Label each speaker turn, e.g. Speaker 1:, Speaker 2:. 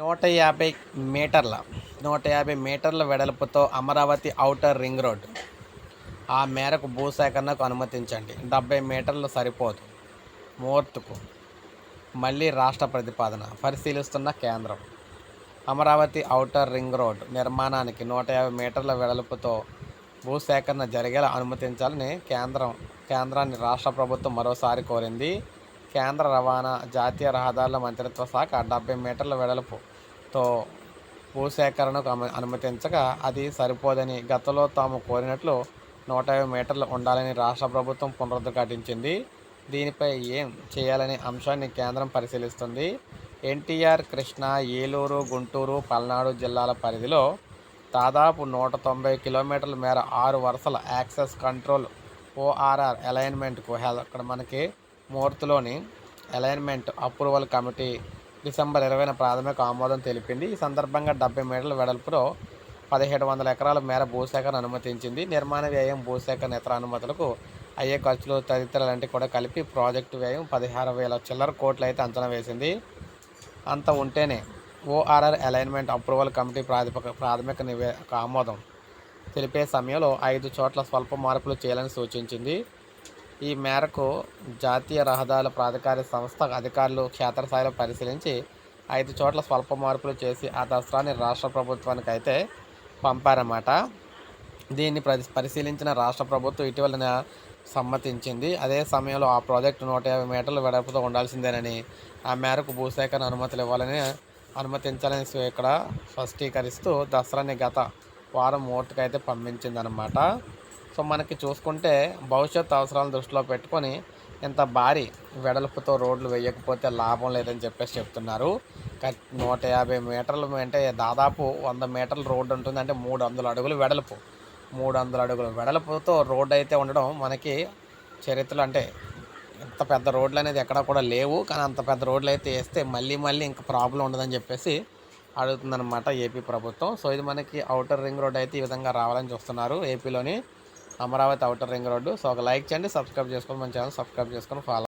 Speaker 1: నూట యాభై మీటర్ల నూట యాభై మీటర్ల వెడల్పుతో అమరావతి ఔటర్ రింగ్ రోడ్. ఆ మేరకు భూసేకరణకు అనుమతించండి. డెబ్బై మీటర్లు సరిపోదు ముహూర్తుకు మళ్ళీ రాష్ట్ర ప్రతిపాదన. పరిశీలిస్తున్న కేంద్రం. అమరావతి ఔటర్ రింగ్ రోడ్ నిర్మాణానికి నూట యాభై మీటర్ల వెడల్పుతో భూసేకరణ జరిగేలా అనుమతించాలని కేంద్రం కేంద్రాన్ని రాష్ట్ర ప్రభుత్వం మరోసారి కోరింది. కేంద్ర రవాణా జాతీయ రహదారుల మంత్రిత్వ శాఖ డెబ్బై మీటర్ల తో భూసేకరణకు అను అనుమతించగా అది సరిపోదని గతంలో తాము కోరినట్లు నూట యాభై మీటర్లు ఉండాలని రాష్ట్ర ప్రభుత్వం పునరుద్ఘాటించింది దీనిపై ఏం చేయాలనే అంశాన్ని కేంద్రం పరిశీలిస్తుంది. ఎన్టీఆర్ కృష్ణా ఏలూరు గుంటూరు పల్నాడు జిల్లాల పరిధిలో దాదాపు నూట తొంభై కిలోమీటర్ల మేర ఆరు వరుసల యాక్సెస్ కంట్రోల్ ఓఆర్ఆర్ అలైన్మెంట్కు హెల్ అక్కడ మనకి మూర్తిలోని అలైన్మెంట్ అప్రూవల్ కమిటీ డిసెంబర్ ఇరవైన ప్రాథమిక ఆమోదం తెలిపింది. ఈ సందర్భంగా డెబ్బై మీటర్ల వెడల్పులో పదిహేడు వందల ఎకరాల మేర భూసేకరణ అనుమతించింది. నిర్మాణ వ్యయం భూసేకరణ ఇతర అనుమతులకు అయ్యే ఖర్చులు తదితరాలంటే కూడా కలిపి ప్రాజెక్టు వ్యయం పదిహారు వేల చిల్లర కోట్లు అయితే అంచనా వేసింది. అంత ఉంటేనే ఓఆర్ఆర్ అలైన్మెంట్ అప్రూవల్ కమిటీ ప్రాతిపక ప్రాథమిక నివే ఆమోదం తెలిపే సమయంలో ఐదు చోట్ల స్వల్ప మార్పులు చేయాలని సూచించింది. ఈ మేరకు జాతీయ రహదారుల ప్రాధికార సంస్థ అధికారులు క్షేత్రస్థాయిలో పరిశీలించి ఐదు చోట్ల స్వల్ప మార్పులు చేసి ఆ దసరాని రాష్ట్ర ప్రభుత్వానికి అయితే పంపారన్నమాట. దీన్ని పరి పరిశీలించిన రాష్ట్ర ప్రభుత్వం ఇటీవల సమ్మతించింది. అదే సమయంలో ఆ ప్రాజెక్టు నూట యాభై మీటర్ల వెడల్పుతో ఉండాల్సిందేనని ఆ మేరకు భూసేకరణ అనుమతులు ఇవ్వాలని అనుమతించాలని ఇక్కడ స్పష్టీకరిస్తూ దసరాని గత వారం ఓటుకైతే అయితే పంపించిందనమాట సో మనకి చూసుకుంటే భవిష్యత్ అవసరాలను దృష్టిలో పెట్టుకొని ఇంత భారీ వెడల్పుతో రోడ్లు వేయకపోతే లాభం లేదని చెప్పేసి చెప్తున్నారు. నూట యాభై మీటర్లు అంటే దాదాపు వంద మీటర్ల రోడ్డు ఉంటుంది. అంటే మూడు వందల అడుగులు వెడల్పు. మూడు వందల అడుగులు వెడల్పుతో రోడ్డు అయితే ఉండడం మనకి చరిత్రలో అంటే ఇంత పెద్ద రోడ్లు అనేది ఎక్కడ కూడా లేవు. కానీ అంత పెద్ద రోడ్లు అయితే వేస్తే మళ్ళీ మళ్ళీ ఇంకా ప్రాబ్లం ఉండదని చెప్పేసి అడుగుతుందన్నమాట ఏపీ ప్రభుత్వం. సో ఇది మనకి అవుటర్ రింగ్ రోడ్ అయితే ఈ విధంగా రావాలని చూస్తున్నారు ఏపీలోని. Amaravati outer ring road so ఒక లైక్ చేయండి సబ్స్క్రైబ్ చేసుకొని మన ఛానల్ సబ్స్క్రైబ్ చేసుకొని ఫాలో